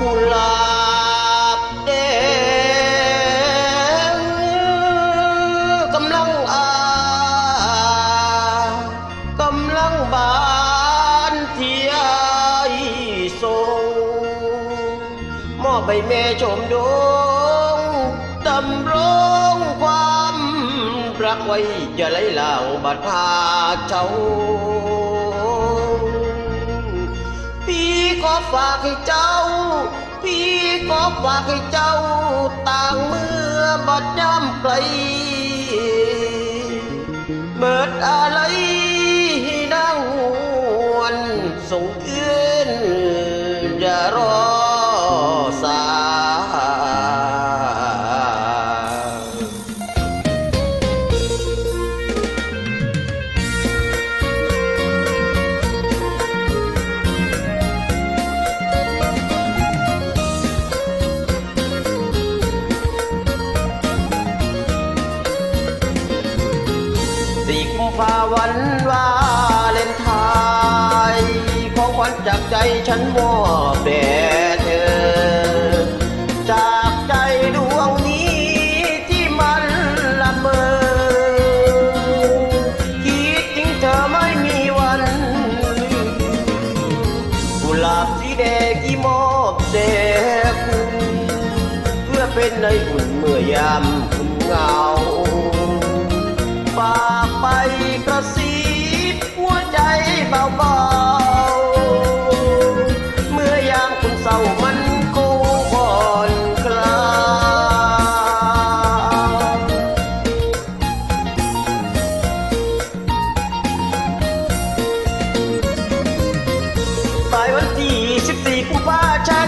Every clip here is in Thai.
Hola. ไปแม่ชมดวงดำรงความรักไว้จะไหลเหล่าบัดพาเจ้าพี่ขอฝากให้เจ้า พี่ขอฝากให้เจ้า ต่างเมื่อบัดย่ำไกลเบิดอะไรให้นางหวนส่งคืนอ ภาวันวาเลนไทน์ของขวัญจากใจฉันมอบแด่เธอ จากใจดวงนี้ที่มันละเมอ คิดถึงเธอไม่มีวันกุหลาบสีแดงที่มอบแด่คุณ เพื่อเป็นในอุ่นเมื่อยาม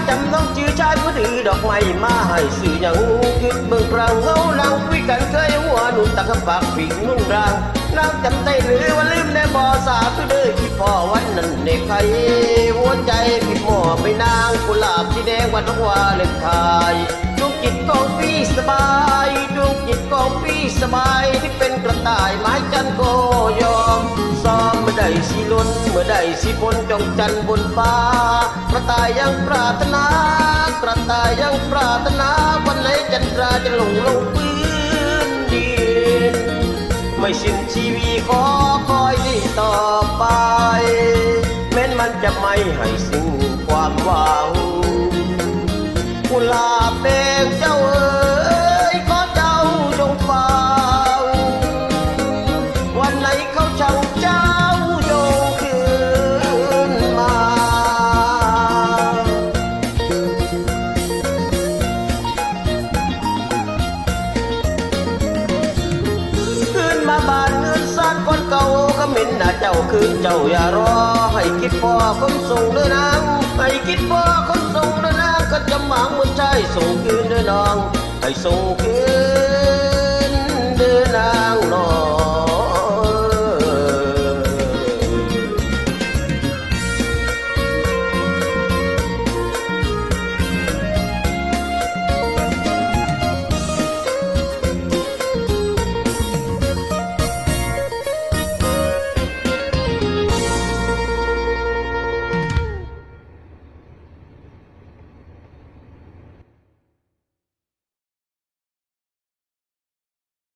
จำต้องจื้อชายผู้ถือดอกไม้มาให้สื่ออย่างคือเบิ่งปรางเฮาลังคุยกันเคยหัวหนุ่นตะขปากฝีกนุ่นรางนางจำได้หรือว่าลืมได้บ่สาธุเด้อที่พ่อวันนั้นเด็กใครหัวใจพี่หมอไปนางกุหลาบสีแดงวันวาเลนไทน์ดวงจิตของพี่สบายดวงจิตของพี่สบายที่เป็นกระต่ายไม้จันทร์ก็ยอม สิล้นเมื่อใดสิบนจองจันบนฟ้ากระต่ายยังปรารถนากระต่ายยังปรารถนาวันไหนจันทราจะลงลงพื้นดินไม่สิ้นชีวีขอคอยที่ต่อไปแม้นมันจะไม่ให้สิ้น เหม็นหน้าเจ้าคืนเจ้าอย่ารอ ให้คิดพอคนส่งเด้อนางให้คิดพอคนส่งเด้อนางก็จะหมางมันใจส่งคืนเด้อน้อง ให้ส่งคืน